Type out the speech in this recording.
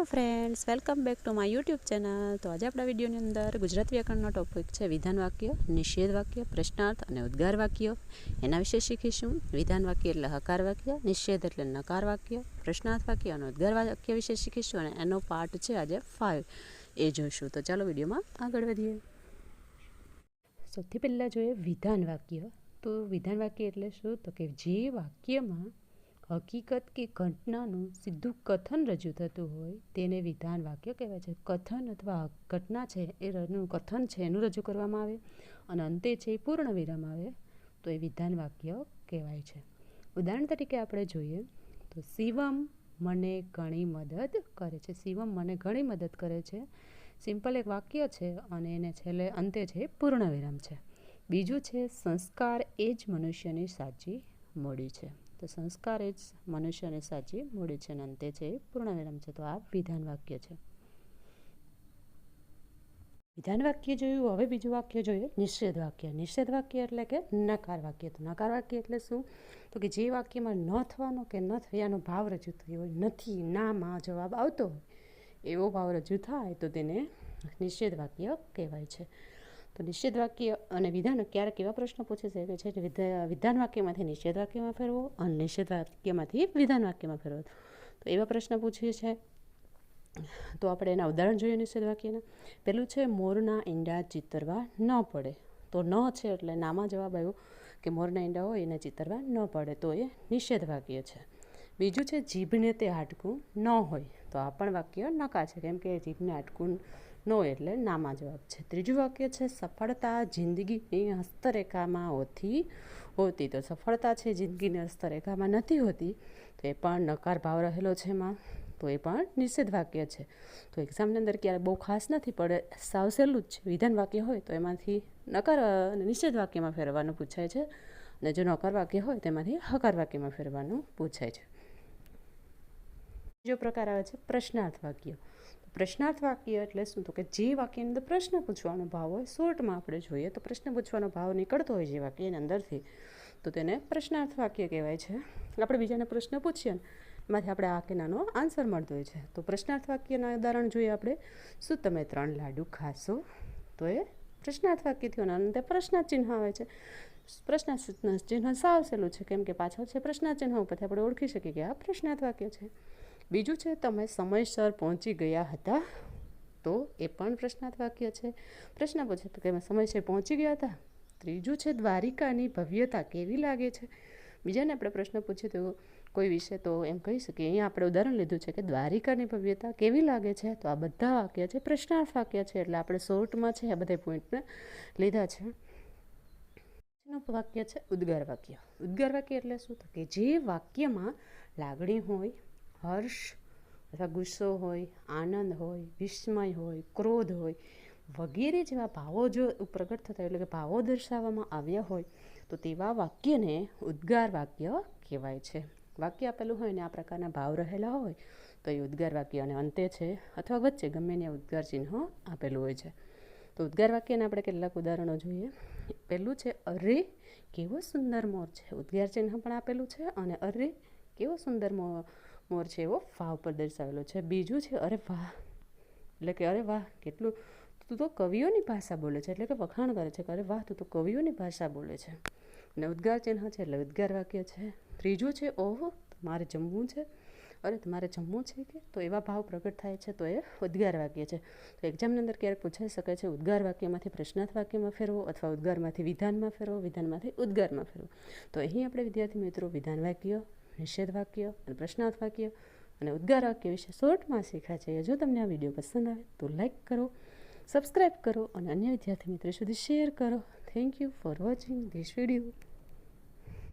Hello friends, welcome back to my YouTube channel. તો આજે આપણા વિડીયોની અંદર ગુજરાતી વ્યાકરણનો ટોપિક છે વિધાન વાક્ય, નિષેધ વાક્ય, પ્રશ્નાર્થ અને ઉદ્ગાર વાક્ય. એના વિશે શીખીશું. વિધાન વાક્ય એટલે હકાર વાક્ય, નિષેધ એટલે નકાર વાક્ય. પ્રશ્નાર્થ વાક્ય અને ઉદ્ગાર વાક્ય વિશે શીખીશું અને એનો પાર્ટ છે આજે ફાઇવ એ જોઈશું. તો ચાલો વિડીયોમાં આગળ વધીએ. સૌથી પહેલાં જોઈએ વિધાન વાક્ય. તો વિધાન વાક્ય એટલે શું? તો કે જે વાક્યમાં હકીકત કે ઘટનાનું સીધું કથન રજૂ થતું હોય તેને વિધાન વાક્ય કહેવાય છે. કથન અથવા ઘટના છે એ રનું કથન છે એનું રજૂ કરવામાં આવે અને અંતે છે એ પૂર્ણ વિરામ આવે તો એ વિધાન વાક્ય કહેવાય છે. ઉદાહરણ તરીકે આપણે જોઈએ તો શિવમ મને ઘણી મદદ કરે છે. શિવમ મને ઘણી મદદ કરે છે. સિમ્પલ એક વાક્ય છે અને એને છેલ્લે અંતે છે પૂર્ણ વિરામ છે. બીજું છે સંસ્કાર એ જ મનુષ્યની સાચી મૂડી છે. તો સંસ્કાર એ જ મનુષ્યને સાચી મૂડી છે અને અંતે છે પૂર્ણ વિરામ છે. તો આ વિધાન વાક્ય છે. વિધાન વાક્ય જોયું, હવે બીજું વાક્ય જોઈએ. નિષેધ વાક્ય. નિષેધ વાક્ય એટલે કે નકાર વાક્ય. તો નકાર વાક્ય એટલે શું? તો કે જે વાક્યમાં ન થવાનો કે ન થયાનો ભાવ રજૂ થયો હોય નથી, નામાં જવાબ આવતો હોય, એવો ભાવ રજૂ થાય તો તેને નિષેધ વાક્ય કહેવાય છે. તો નિષેધ વાક્ય અને વિધાન ક્યારેક એવા પ્રશ્નો પૂછી છે? કે વિધા- વિધાન વાક્યમાંથી નિષેધ વાક્યમાં ફેરવો અને નિષેધ વાક્યમાંથી વિધાન વાક્યમાં ફેરવો? તો એવા પ્રશ્ન પૂછીએ છે. તો આપણે એના ઉદાહરણ જોઈએ નિષેધ વાક્યના. પહેલું છે, મોરના ઈંડા ચિતરવા ન પડે. તો ન છે એટલે નામાં જવાબ આવ્યો કે મોરના ઈંડા હોય એને ચિતરવા ન પડે. તો એ નિષેધ વાક્ય છે. બીજું છે, જીભને તે હાડકું ન હોય. તો આ પણ વાક્ય નકા છે કેમ કે જીભને હાડકું ન એટલે નામાં જવાબ છે. ત્રીજું વાક્ય છે, સફળતા જિંદગીની હસ્તરેખામાં હોતી હોતી. તો સફળતા છે જિંદગીની હસ્તરેખામાં નથી હોતી, તો એ પણ નકાર ભાવ રહેલો છે એમાં. તો એ પણ નિષેધ વાક્ય છે. તો એક્ઝામની અંદર ક્યારે બહુ ખાસ નથી પડે સાવ સહેલું જ છે. વિધાન વાક્ય હોય તો એમાંથી નકાર અને નિષેધ વાક્યમાં ફેરવવાનું પૂછાય છે અને જો નકાર વાક્ય હોય તેમાંથી હકાર વાક્યમાં ફેરવવાનું પૂછાય છે. બીજો પ્રકાર આવે છે પ્રશ્નાર્થ વાક્ય. પ્રશ્નાર્થ વાક્ય એટલે શું? તો કે જે વાક્યની અંદર પ્રશ્ન પૂછવાનો ભાવ હોય, શોર્ટમાં આપણે જોઈએ તો પ્રશ્ન પૂછવાનો ભાવ નીકળતો હોય જે વાક્યની અંદરથી. તો તેને પ્રશ્નાર્થ વાક્ય કહેવાય છે. આપણે બીજાને પ્રશ્ન પૂછીએ ને, એમાંથી આપણે આ કે નાનો આન્સર મળતો હોય છે. તો પ્રશ્નાર્થ વાક્યના ઉદાહરણ જોઈએ આપણે. શું તમે ત્રણ લાડુ ખાશો? તો એ પ્રશ્નાર્થ વાક્યથી અંતે પ્રશ્નાર્થ ચિહ્ન આવે છે. પ્રશ્નાર્થ ચિહ્ન સાવ સહેલું છે, કેમ કે પાછળ છે પ્રશ્નાર્થ ચિહ્ન ઉપરથી આપણે ઓળખી શકીએ કે આ પ્રશ્નાર્થ વાક્ય છે. બીજું છે, તમે સમયસર પહોંચી ગયા હતા, તો એ પણ પ્રશ્નાર્થ વાક્ય છે. પ્રશ્ન પૂછે, તો કે સમયસર પહોંચી ગયા હતા? ત્રીજું છે, દ્વારિકાની ભવ્યતા કેવી લાગે છે? બીજાને આપણે પ્રશ્ન પૂછીએ તો કોઈ વિશે તો એમ કહી શકીએ. અહીંયા આપણે ઉદાહરણ લીધું છે કે દ્વારિકાની ભવ્યતા કેવી લાગે છે? તો આ બધા વાક્ય છે પ્રશ્નાર્થ વાક્ય છે, એટલે આપણે શોર્ટમાં છે, આ બધા પોઈન્ટને લીધા છે. વાક્ય છે, ઉદ્ગાર વાક્ય. ઉદ્ગાર વાક્ય એટલે શું? કે જે વાક્યમાં લાગણી હોય હર્ષ અથવા ગુસ્સો હોય, આનંદ હોય, વિસ્મય હોય, ક્રોધ હોય, વગેરે જેવા ભાવો જો પ્રગટ થતા એટલે કે ભાવો દર્શાવવામાં આવ્યા હોય, તો તેવા વાક્યને ઉદ્ગાર વાક્ય કહેવાય છે. વાક્ય આપેલું હોય ને આ પ્રકારના ભાવ રહેલા હોય, તો એ ઉદ્ગાર વાક્ય અને અંતે છે અથવા વચ્ચે ગમે ત્યાં ઉદ્ગાર ચિહ્ન આપેલું હોય છે. તો ઉદ્ગાર વાક્યના આપણે કેટલાક ઉદાહરણો જોઈએ. પહેલું છે, અરે, કેવો સુંદર મોર છે. ઉદ્ગાર ચિહ્ન પણ આપેલું છે અને અરે, કેવો સુંદર મોર મોર છે એવો ભાવ પર દર્શાવેલો છે. બીજું છે, અરે વાહ. એટલે કે અરે વાહ, કેટલું તું તો કવિઓની ભાષા બોલે છે, એટલે કે વખાણ કરે છે કે અરે વાહ, તું તો કવિઓની ભાષા બોલે છે. અને ઉદ્ગાર ચિહ્ન છે, એટલે ઉદ્ગાર વાક્ય છે. ત્રીજું છે, ઓહો મારે જમવું છે. અરે તમારે જમવું છે કે? તો એવા ભાવ પ્રગટ થાય છે, તો એ ઉદ્ગાર વાક્ય છે. તો એક્ઝામની અંદર ક્યારેક પૂછાઈ શકે છે, ઉદ્ગાર વાક્યમાંથી પ્રશ્નાર્થ વાક્યમાં ફેરવો અથવા ઉદ્ગારમાંથી વિધાનમાં ફેરવો, વિધાનમાંથી ઉદ્ગારમાં ફેરવો. તો અહીં આપણે વિદ્યાર્થી મિત્રો વિધાન વાક્ય નિષેધ વાક્ય અને પ્રશ્નાર્થ વાક્ય અને ઉદ્ગાર વાક્ય વિશે શોર્ટમાં શીખ્યા છે. જો તમને આ વીડિયો પસંદ આવે તો લાઈક કરો સબસ્ક્રાઈબ કરો અને અન્ય વિદ્યાર્થી મિત્રો સુધી શેર કરો. Thank you for watching this video